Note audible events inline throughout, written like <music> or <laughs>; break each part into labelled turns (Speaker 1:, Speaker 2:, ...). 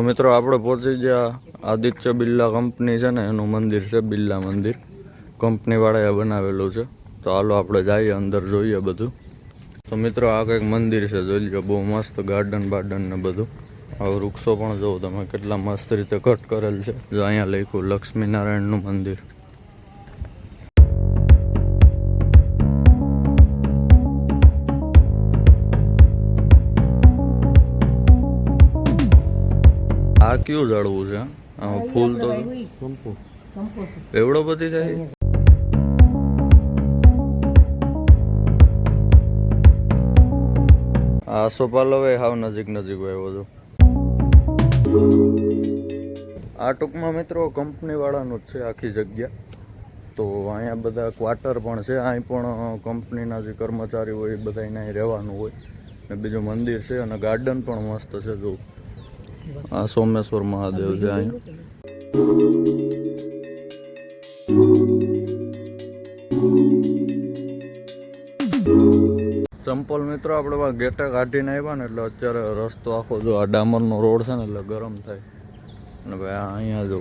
Speaker 1: તો મિત્રો આપણે પહોંચી ગયા આદિત્ય બિરલા કંપની છે ને, એનું મંદિર છે, બિરલા મંદિર. કંપનીવાળાએ બનાવેલું છે. તો હાલો આપણે જઈએ, અંદર જોઈએ બધું. તો મિત્રો આ કંઈક મંદિર છે, જોઈ લો બહુ મસ્ત ગાર્ડન બાર્ડન ને બધું. આ વૃક્ષો પણ જોવો તમે, કેટલા મસ્ત રીતે કટ કરેલ છે. જો અહીંયા લખ્યું, લક્ષ્મીનારાયણનું મંદિર. કયું ઝાડવું છે? ફૂલ તો
Speaker 2: સંપો સંપો
Speaker 1: એવડો બધી થાય? આ સોપાલવે હાવ નજીક નજીક આવ્યો છો આ ટૂંકમાં મિત્રો કંપની વાળાનું જ છે આખી જગ્યા. તો અહીંયા બધા ક્વાર્ટર પણ છે અહીં પણ કંપનીના જે કર્મચારી હોય એ બધા અહીંયા રહેવાનું હોય. ને બીજું મંદિર છે અને ગાર્ડન પણ મસ્ત છે જો. આ સોમેશ્વર મહાદેવ છે અહીંયા ચંપલ મિત્રો, આપણે ગેટા કાઢીને આવ્યા ને એટલે અત્યારે રસ્તો આખો જો આ ડામરનો રોડ છે ને એટલે ગરમ થાય. અને ભાઈ અહીંયા જો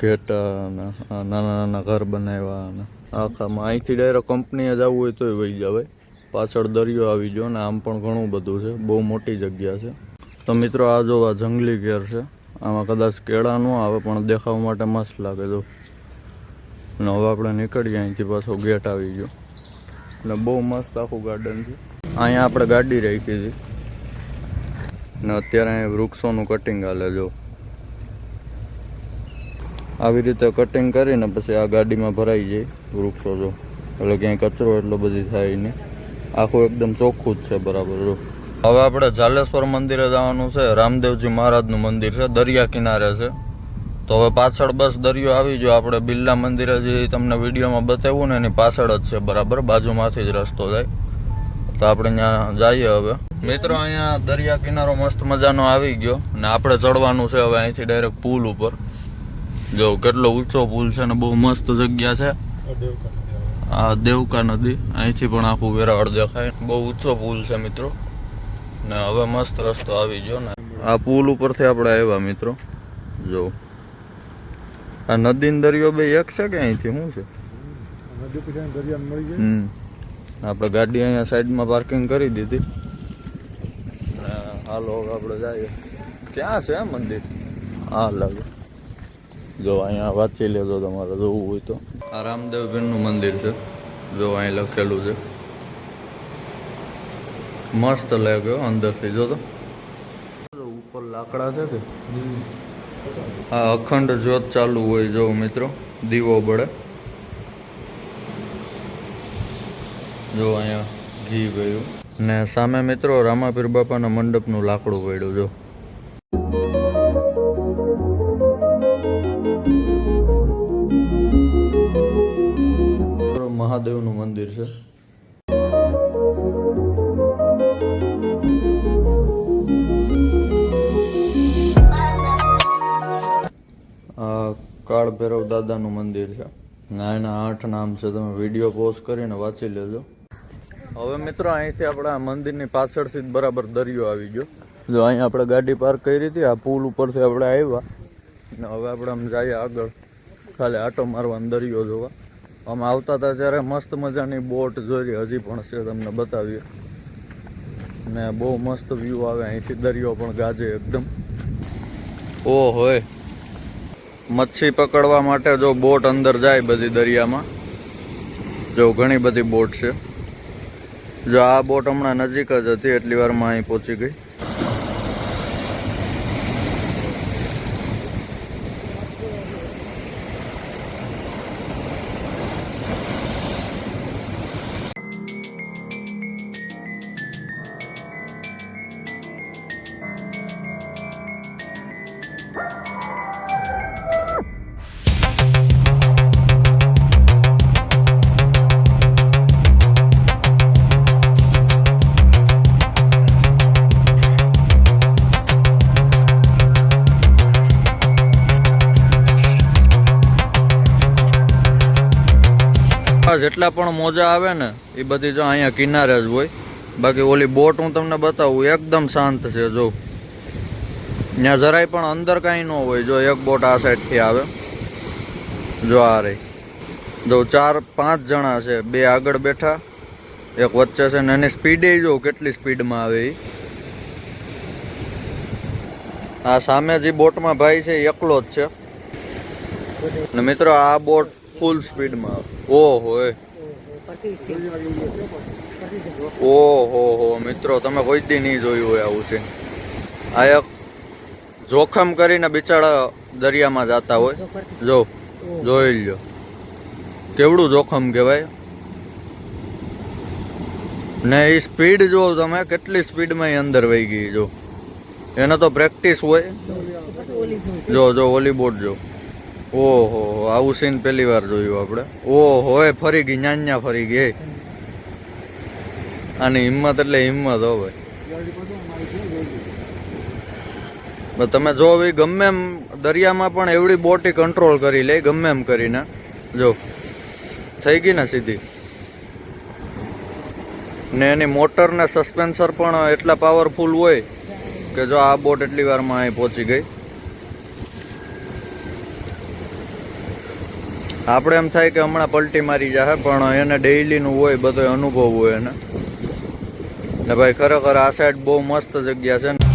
Speaker 1: ઘેટા અને નાના નાના ઘર બનાવ્યા અને આખામાં અહીંથી ડાયરેક્ટ કંપનીએ જવું હોય તોય વહી જવાય પાછળ દરિયો આવી ગયો ને આમ પણ ઘણું બધું છે. બહુ મોટી જગ્યા છે. તો મિત્રો આ જો આ જંગલી કેર છે. આમાં કદાચ કેળા ન આવે, પણ દેખાવા માટે મસ્ત લાગે જો. અને હવે આપણે નીકળીએ અહીંથી પાછો ગેટ આવી ગયો. ને બહુ મસ્ત આખું ગાર્ડન છે. અહીંયા આપણે ગાડી રાખી હતી ને અત્યારે અહીંયા વૃક્ષોનું કટિંગ હાલે જો. આવી રીતે કટિંગ કરીને પછી આ ગાડીમાં ભરાઈ જાય વૃક્ષો જો. એટલે ક્યાંય કચરો એટલો બધી થાય નહીં. આખું એકદમ ચોખ્ખું જ છે બરાબર જો. હવે આપણે જાલેશ્વર મંદિરે જવાનું છે. રામદેવજી મહારાજનું મંદિર છે. દરિયા કિનારે છે. તો હવે પાછળ બસ દરિયો આવી ગયો. આપણે બિરલા મંદિરે જે તમને વિડીયોમાં બતાવ્યું ને એની પાછળ જ છે બરાબર. બાજુમાંથી જ રસ્તો જાય. તો આપણે ત્યાં જઈએ હવે. મિત્રો અહીંયા દરિયા કિનારો મસ્ત મજાનો આવી ગયો. ને આપણે ચડવાનું છે હવે અહીંથી ડાયરેક્ટ પુલ ઉપર. જો કેટલો ઊંચો પુલ છે ને બહુ મસ્ત જગ્યા છે. આ દેવકા નદી. અહીંથી પણ આખું વેરાવળ દેખાય. બહુ ઊંચો પુલ છે મિત્રો. ને હવે મસ્ત રસ્તો આવી ગયો ને. આ પુલ ઉપરથી આપણે આવ્યા મિત્રો. જો. આ નદી દરિયો બે એક છે કે અહીંથી? શું છે?
Speaker 3: નદી પછી દરિયા મળી જાય?
Speaker 1: હમ. આપણે ગાડી અહીંયા સાઈડમાં પાર્કિંગ કરી દીધી. ને હાલો આપણે જઈએ. ક્યાં છે આ મંદિર? હા લાગે. જો અહીંયા વાંચી લેજો તમારે જોવું હોય તો. આ રામદેવપીરનું મંદિર છે. જો અહીં લખેલું છે. મસ્ત લાગ્યો અંદરથી જો તો ઉપર લાકડા છે કે આ અખંડ જ્યોત ચાલુ હોય જો મિત્રો દીવો બળે. જો અહીંયા ઘી ગયું. ને સામે મિત્રો રામાપીર બાપાના મંડપનું લાકડું પડ્યું જો. મહાદેવનું મંદિર છે. કાળ ભૈરવ દાદાનું મંદિર છે. ના એના આઠ નામ છે તમે વીડિયો પોઝ કરીને વાંચી લેજો. હવે મિત્રો અહીંથી આપણે મંદિરની પાછળથી જ બરાબર દરિયો આવી ગયો. જો અહીંયા આપણે ગાડી પાર્ક કરી હતી આ પુલ ઉપરથી આપણે આવ્યા. ને હવે આપણે આમ જઈએ આગળ. ખાલી આટો મારવાનો દરિયો જોવા. આમ આવતા હતા ત્યારે મસ્ત મજાની બોટ જોઈ હજી પણ છે તમને બતાવીએ. ને બહુ મસ્ત વ્યૂ આવે અહીંથી દરિયો પણ ગાજે એકદમ. ઓ હોય મચ્છી પકડવા માટે જો બોટ અંદર જાય બધી દરિયામાં, જો ઘણી બધી બોટ છે. જો આ બોટ હમણાં નજીક જ હતી, એટલી વારમાં અહીં પહોંચી ગઈ. જેટલા પણ મોજા આવે ને, એ બધી જો અહીંયા કિનારે જ હોય. બાકી ઓલી બોટ હું તમને બતાવું, એકદમ શાંત છે જો. ત્યાં જરાય પણ અંદર કાંઈ ન હોય, જો એક બોટ આ સાઈડથી આવે. જો આ રહી. જો ચાર, પાંચ જણા છે, બે આગળ બેઠા. એક વચ્ચે છે ને એની સ્પીડે જો કેટલી સ્પીડમાં આવે એ આ સામે જે બોટમાં ભાઈ છે એકલો જ છે. ને મિત્રો, આ બોટ ફૂલ સ્પીડમાં ઓહો ઓહો, હો, મિત્રો, તમે કોઈ દી નહીં જોયું હોય આવું છે. આ એક જોખમ કરીને બિચારા દરિયામાં જતા હોય. જો, જોઈ લો કેવડું જોખમ કહેવાય? ને એ સ્પીડ જો તમે, કેટલી સ્પીડમાં એ અંદર વહી ગઈ જો. એને તો પ્રેક્ટિસ હોય. જો જો, ઓલી બોટ જો. ઓહો, આવું સીન પહેલી વાર જોયું આપણે. ઓહો, એ ફરી ગઈ, ન્યા ફરી ગઈ આની હિંમત એટલે હિંમત હો ભાઈ. તમે જો એ ગમે એમ દરિયામાં પણ એવડી બોટી કંટ્રોલ કરી લે, ગમે એમ કરીને. જો, થઈ ગઈ ને સીધી. ને એની મોટર ને સસ્પેન્સર પણ એટલા પાવરફુલ હોય કે જો આ બોટ એટલી વારમાં અહીં પહોંચી ગઈ. આપણે એમ થાય કે હમણાં પલટી મારી જાય પણ એને ડેઈલીનું હોય બધો અનુભવ હોય એને. ને ભાઈ ખરેખર આ સાઈડ બહુ મસ્ત જગ્યા છે ને.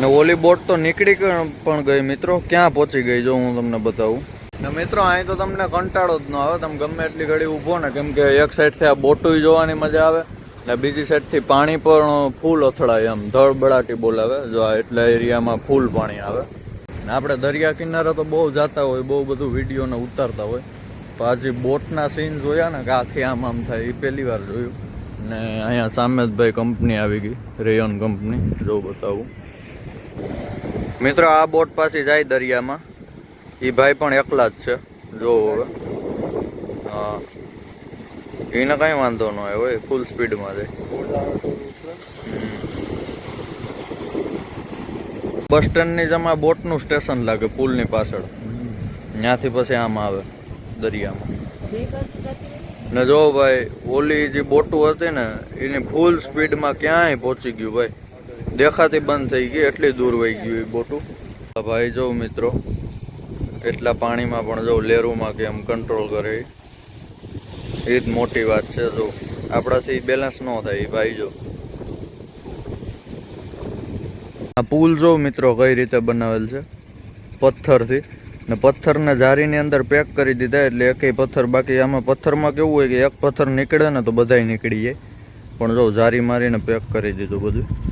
Speaker 1: ને ઓલી બોટ તો નીકળી પણ ગઈ મિત્રો. ક્યાં પહોંચી ગઈ જો હું તમને બતાવું. ને મિત્રો, અહીં તો તમને કંટાળો જ ન આવે. તમે ગમે એટલી ઘડી ઊભો ને, કેમ કે એક સાઈડથી આ બોટું જોવાની મજા આવે ને બીજી સાઈડથી પાણી પણ ફૂલ અથડાય એમ. ધળબડાટી બોલાવે. જો આ એટલા એરિયામાં ફૂલ પાણી આવે. ને આપણે દરિયા કિનારે તો બહુ જતા હોય, બહુ બધું વિડીયોને ઉતારતા હોય. આજે બોટના સીન જોયા ને કે આખી આમ આમ થાય એ પહેલી વાર જોયું. ને અહીંયા સામે જ ભાઈ કંપની આવી ગઈ રેયોન કંપની જો બતાવું. મિત્રો આ બોટ પાછી જાય દરિયામાં. એ ભાઈ પણ એકલા જ છે જો હવે. હા. એને કઈ વાંધો ન હોય હોય ફૂલ સ્પીડમાં જાય. બસ સ્ટેન્ડની જમા બોટનું સ્ટેશન લાગે પુલની પાછળ. ત્યાંથી પછી આમ આવે. દરિયામાં. ને જો ભાઈ, ઓલી જે બોટું હતી ને, એની ફૂલ સ્પીડમાં ક્યાંય પહોંચી ગયું ભાઈ. દેખાતી બંધ થઈ ગઈ, એટલી દૂર વહી ગયું એ બોટું. ભાઈ જો મિત્રો, એટલા પાણીમાં પણ જો લેરુમાં કેમ કંટ્રોલ કરે એ. જ મોટી વાત છે જો. આપણાથી બેલેન્સ ન થાય ભાઈ જો. આ પુલ જો મિત્રો કઈ રીતે બનાવેલ છે? પથ્થરથી. ને પથ્થરને જારીની અંદર પેક કરી દીધા એટલે એકેય પથ્થર બાકી આમાં પથ્થરમાં કેવું હોય કે એક પથ્થર નીકળે ને તો બધાય નીકળી જાય. પણ જો જારી મારીને પેક કરી દીધું બધું.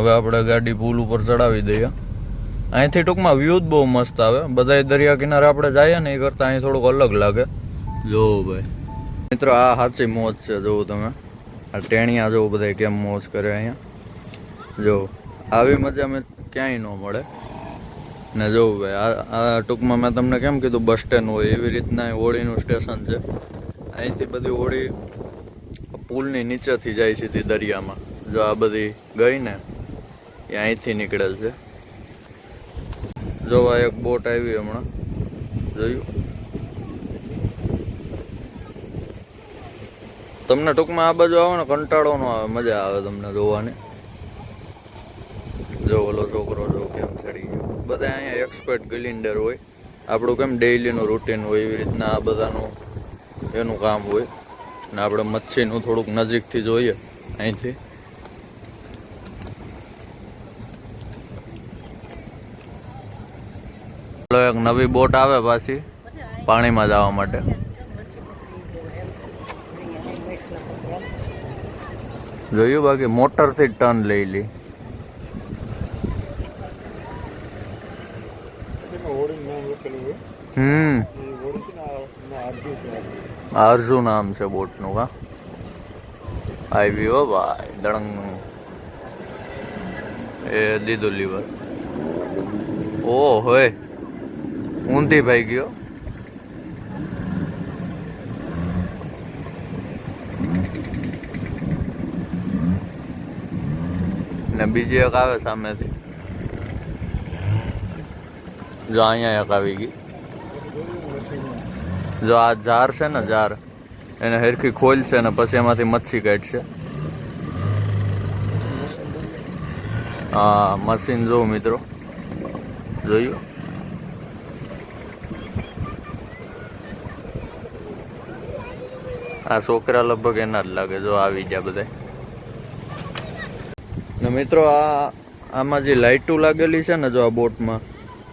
Speaker 1: હવે આપણે ગાડી પુલ ઉપર ચડાવી દઈએ. અહીંથી ટૂંકમાં વ્યૂ જ બહુ મસ્ત આવે. બધા દરિયા કિનારે આપણે જઈએ ને એ કરતાં અહીં થોડુંક અલગ લાગે. જો ભાઈ. મિત્રો, આ સાચી મોજ છે જોવું તમે. આ ટેણિયા જોવું બધા કેમ મોજ કરે અહીંયા. જો, આવી મજા મેં ક્યાંય ન મળે. ને જોવું ભાઈ, આ આ ટૂંકમાં મેં તમને કેમ કીધું, બસ સ્ટેન્ડ હોય, એવી રીતના હોળીનું સ્ટેશન છે. અહીંથી બધી હોળી પુલની નીચેથી જાય સીધી દરિયામાં. જો આ બધી ગઈ ને એ અહીંથી નીકળેલ છે. જોવા એક બોટ આવી હમણાં. જોયું? તમને ટૂંકમાં આ બાજુ આવે ને કંટાળો ન આવે, મજા આવે તમને જોવાની. જો ઓલો છોકરો જો કેમ ચડી ગયો. બધા અહીંયા એક્સપર્ટ ગિલિન્ડર હોય. આપણું કેમ ડેઈલીનું રૂટીન હોય, એવી રીતના આ બધાનું એનું કામ હોય. ને આપણે મચ્છીનું થોડુંક નજીકથી જોઈએ, અહીંથી. એક નવી બોટ આવે પાછી પાણીમાં જવા માટે. જોયું બાકી મોટરથી ટર્ન લઈ લી. હમ.
Speaker 3: એ હોડી છે ને આ- એમાં આરજુ
Speaker 1: નામ છે બોટનું કા આવી હો ભાઈ દળંગ એ દીધું લીવર. ઓ હોય ઊંધી ભાઈ ગયો. ને બીજી એક આવે સામેથી. જો અહીંયા એક આવી ગઈ. જો આ જાર છે ને જાર એને હેરખી ખોલશે ને પછી એમાંથી મચ્છી કાઢશે. હા, મશીન જોઉં મિત્રો. જોયું? આ છોકરા લગભગ એના જ લાગે જો આવી ગયા બધા ને મિત્રો આ આમાં જે લાઇટો લાગેલી છે ને જો આ બોટમાં,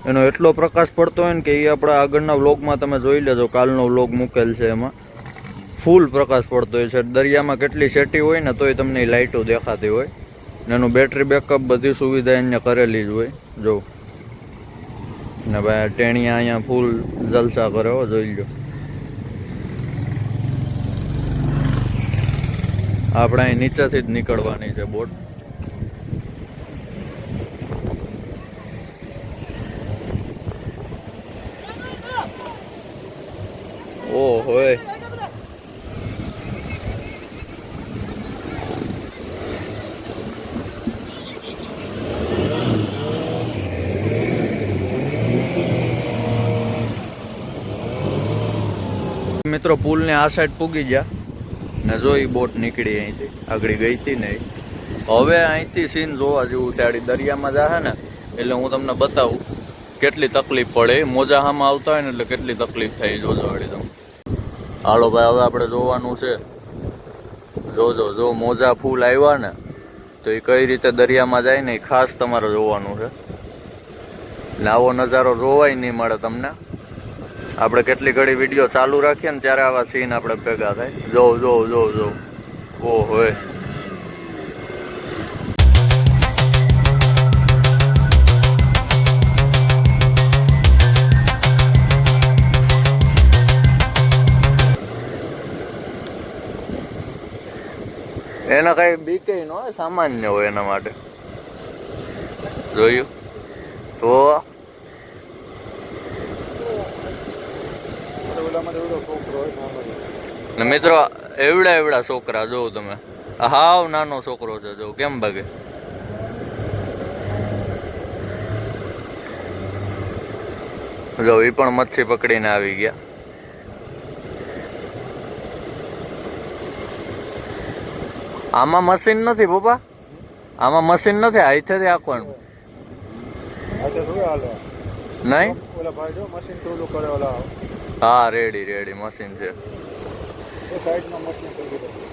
Speaker 1: એનો એટલો પ્રકાશ પડતો હોય ને કે એ આપણા આગળના વ્લોગમાં તમે જોઈ લેજો, કાલનો વ્લોગ મૂકેલ છે એમાં. ફૂલ પ્રકાશ પડતો હોય છે. દરિયામાં કેટલી સેટી હોય ને તોય તમને લાઇટો દેખાતી હોય. ને એનું બેટરી બેકઅપ બધી સુવિધા અહીંયા કરેલી જ હોય. જો. ને ભાઈ ટેણીયા અહીંયા ફૂલ જલસા કરે હો, જોઈ લો આપણે અહીં નીચેથી જ નીકળવાની છે બોટ. ઓ હોય. મિત્રો, પુલને આ સાઈડ પૂગી ગયા. ને જો ઈ બોટ નીકળી અહીંથી, આગળ ગઈ હતી ને હવે અહીંથી સીન જોવા જેવું છે, આડી દરિયામાં જાહે ને, એટલે હું તમને બતાવું કેટલી તકલીફ પડે. મોજા હામાં આવતા હોય ને, એટલે કેટલી તકલીફ થાય જોજો આડી તમે. હાલો ભાઈ, હવે આપણે જોવાનું છે. જોજો, જો મોજા ફૂલ આવ્યા ને, તો એ કઈ રીતે દરિયામાં જાય ને એ ખાસ તમારે જોવાનું છે. ને આવો નજારો જોવાય નહીં મળે તમને. આપણે કેટલી ઘડી વીડિયો ચાલુ રાખીએ ને ત્યારે આવા સીન આપણે ભેગા થાય. જોઉં જોઉં જોઉં જોઉં ઓ હોય. એના કઈ બીકે ન હોય, સામાન્ય હોય એના માટે. જોયું? તો
Speaker 3: અને ઓલામાં તો એવડો છોકરો હોય નાનો જ.
Speaker 1: ને મિત્રો એવડા એવડા છોકરા જોઉં તમે. હાવ નાનો છોકરો છે જો કેમ ભાગે? જો એ પણ મચ્છી પકડીને આવી ગયા. આમાં મશીન નથી પપ્પા? આમાં મશીન નથી હાથેથી આખવાનું નહીં? હા રેડી રેડી મશીન છે.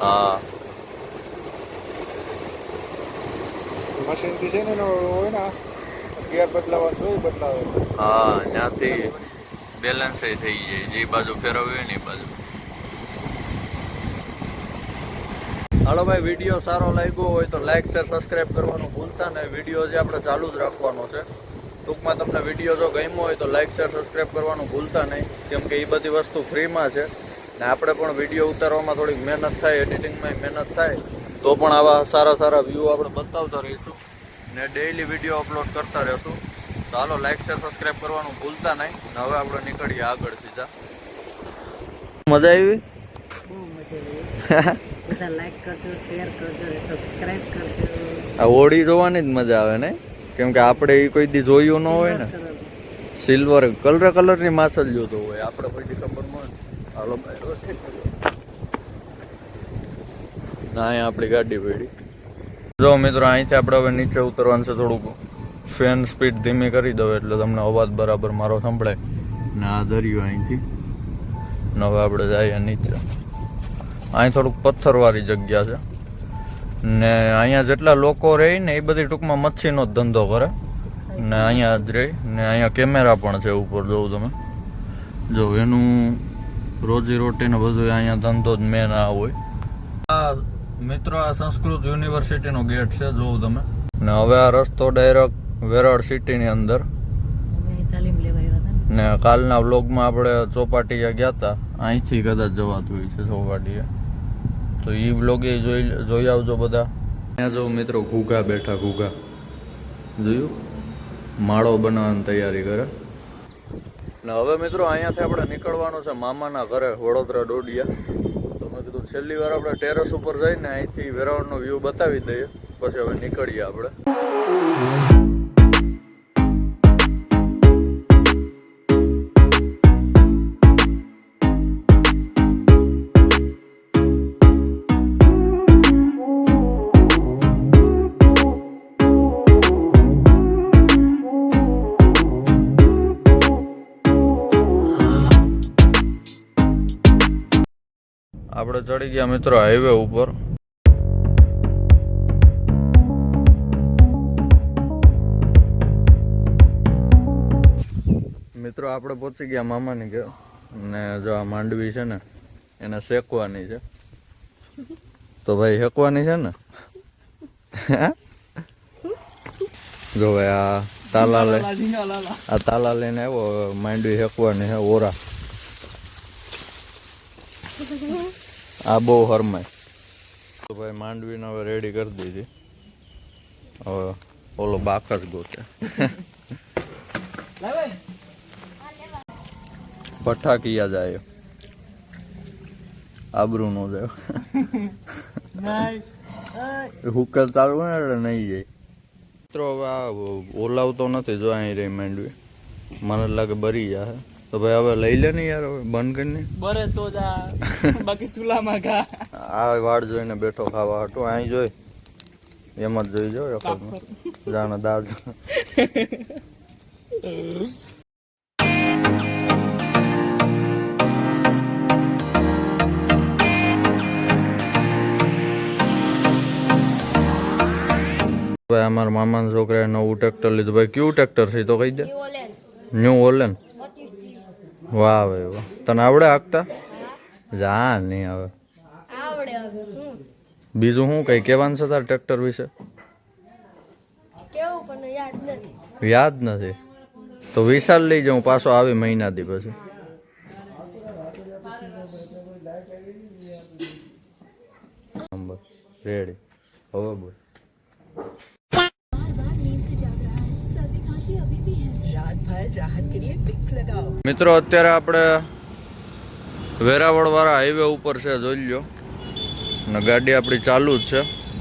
Speaker 1: હા.
Speaker 3: મશીનથી છે ને એનો હોય ને ગિયર બદલાવાનું જોઈ બદલાવે
Speaker 1: હા ત્યાંથી બેલેન્સ થઈ જાય જે બાજુ ફેરવ્યું ને બાજુ. હાલો ભાઈ વીડિયો સારો લાગ્યો હોય તો લાઈક શેર સબસ્ક્રાઈબ કરવાનું ભૂલતા ને વીડિયો જે આપણે ચાલુ જ રાખવાનો છે. ટૂંકમાં તમને વીડિયો જો ગમ્યો હોય તો લાઈક શેર સબસ્ક્રાઈબ કરવાનું ભૂલતા નહીં. કેમ કે એ બધી વસ્તુ ફ્રીમાં છે. ને આપણે પણ વીડિયો ઉતારવામાં થોડીક મહેનત થાય એડિટિંગમાં મહેનત થાય તો પણ આવા સારા સારા વ્યૂ આપણે બતાવતા રહીશું ને ડેઈલી વીડિયો અપલોડ કરતા રહીશું. તો હાલો લાઈક શેર સબસ્ક્રાઈબ કરવાનું ભૂલતા નહીં. ને હવે આપણે નીકળીએ આગળ સીધા. મજા આવી? <laughs>
Speaker 2: બધા લાઈક કરજો શેર કરજો સબસ્ક્રાઇબ કરજો.
Speaker 1: આ હોડી જોવાની જ મજા આવે ને કેમ કે આપણે એ કોઈ દી જોયું ન હોય ને. સિલ્વર કલર કલરની માછલ જોતો હોય. આપણે કોઈ દી ખબર ન હોય. હાલો. ના, અહીંયા આપણી ગાડી પડી. જો મિત્રો, અહીંથી આપણે હવે નીચે ઉતરવાનું છે થોડુંક. ફેન સ્પીડ ધીમી કરી દઉં એટલે તમને અવાજ બરાબર મારો સંભળાય. ને આ દરિયો અહીંથી. ને હવે આપણે જઈએ નીચે. અહીં થોડુંક પથ્થરવાળી જગ્યા છે. ને અહીંયા જેટલા લોકો રહે ને એ બધી ટૂંકમાં મચ્છીનો જ ધંધો કરે. ને અહીંયા જ રહે. ને અહીંયા કેમેરા પણ છે ઉપર જોઉં તમે. જો એનું રોજી રોટીને બધું અહીંયા ધંધો જ મેન આ હોય. આ મિત્રો આ સંસ્કૃત યુનિવર્સિટીનો ગેટ છે જોઉં તમે. ને હવે આ રસ્તો ડાયરેક્ટ વેરાળ સિટીની અંદર.
Speaker 2: ને.
Speaker 1: કાલના વ્લોગમાં આપણે ચોપાટીએ ગયા હતા અહીંથી કદાચ જવાતું હોય છે ચોપાટીએ. તો એ બ્લોગે જોઈ જોઈ આવજો બધા. અહીંયા જો મિત્રો ઘૂઘા બેઠા ઘૂઘા. જોયું? માળો બનાવવાની તૈયારી કરે. ને હવે મિત્રો અહીંયાથી આપણે નીકળવાનું છે મામાના ઘરે વડોદરા ડોડિયા. તો મેં કીધું છેલ્લી વાર આપણે ટેરેસ ઉપર જઈને અહીંથી વેરાવળનો વ્યૂ બતાવી દઈએ. પછી હવે નીકળીએ આપણે. આપણે ચડી ગયા મિત્રો હાઈવે ઉપર. મિત્રો આપણે પહોંચી ગયા મામાની ગયો ને જો આ માંડવી છે ને, એને શેકવાની છે. તો ભાઈ શેકવાની છે ને? જો ભાઈ આ તાલા લે આ તાલા લઈને આવ્યો માંડવી શેકવાની છે, ઓરા. આ બહુ હરમાય તો ભાઈ માંડવીને હવે રેડી કરી દીધી. હવે ઓલો બાકર ગોતે. ભઠ્ઠા કિયા જાય. આબરૂ નો જાય. હુકર ચાલુ હોય એટલે નહીં જાય. મિત્રો હવે આ ઓલાવતો નથી જો અહીં રહી માંડવી. મને લાગે બરી જાય તો ભાઈ હવે લઈ લે ને યાર હવે બંધ કરીને.
Speaker 4: બરે તો જા <laughs> બાકી સુલામાં ઘા.
Speaker 1: આ વાડ જોઈને બેઠો ખાવા હતો અહીં જોઈ. એમ જ જોઈ જો જાણે દાદ ભાઈ અમારા મામાના છોકરાએ નવું ટ્રેક્ટર લીધું. ભાઈ કયું ટ્રેક્ટર છે તો કહી દે. ન્યુ ઓલેન વાહ ભાઈ વાહ. તને આવડે હાંકતા? જા નહીં
Speaker 5: હું.
Speaker 1: બીજું શું કઈ કહેવાનું છે તાર ટ્રેક્ટર વિશે?
Speaker 5: યાદ નથી.
Speaker 1: તો વિશાલ લઈ જાઉં પાછો આવી મહિનાથી પછી. નંબર. રેડી હવે બોલ. મિત્રો, અત્યારે આપણે વેરાવળ વાળા હાઈવે ઉપર છે, જોઈ લો ને ગાડી આપણી ચાલુ જ છે.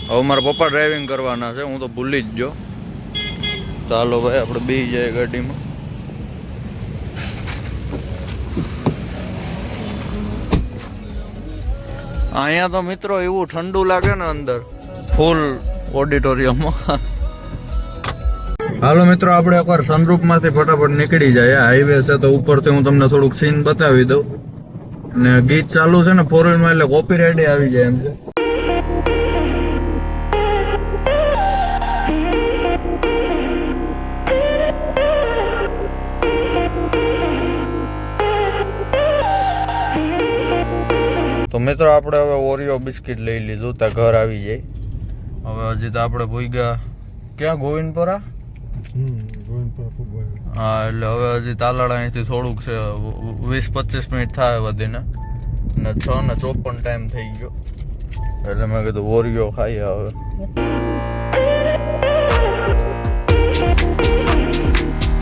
Speaker 1: હવે મારા પપ્પા ડ્રાઇવિંગ કરવાના છે, હું તો ભૂલી જ ગયો. ચાલો ભાઈ, આપણે બી જાય ગાડીમાં. અહીંયા તો મિત્રો એવું ઠંડુ લાગે ને અંદર ફૂલ ઓડિટોરિયમમાં હાલો મિત્રો, આપણે એકવાર સનરૂફમાંથી ફટાફટ નીકળી જાય હાઈવે છે તો ઉપરથી હું તમને થોડુંક સીન બતાવી દઉં. ને ગીત ચાલુ છે ને ફોર એટલે કોપી કોપીરાઇટ આવી જાય એમ છે. તો મિત્રો, આપણે હવે ઓરિયો બિસ્કિટ લઈ લીધું, ત્યાં ઘર આવી જાય. હવે હજી તો આપણે ભૂઈ ગયા ક્યાં? ગોવિંદપુરા? હા, એટલે હવે હજી તાલાળા અહીંથી થોડુંક છે, વીસ પચીસ મિનિટ થાય વધીને. ને છ ને ચોપન ટાઈમ થઈ ગયો. એટલે મેં કીધું ઓરિયો ખાઈએ હવે.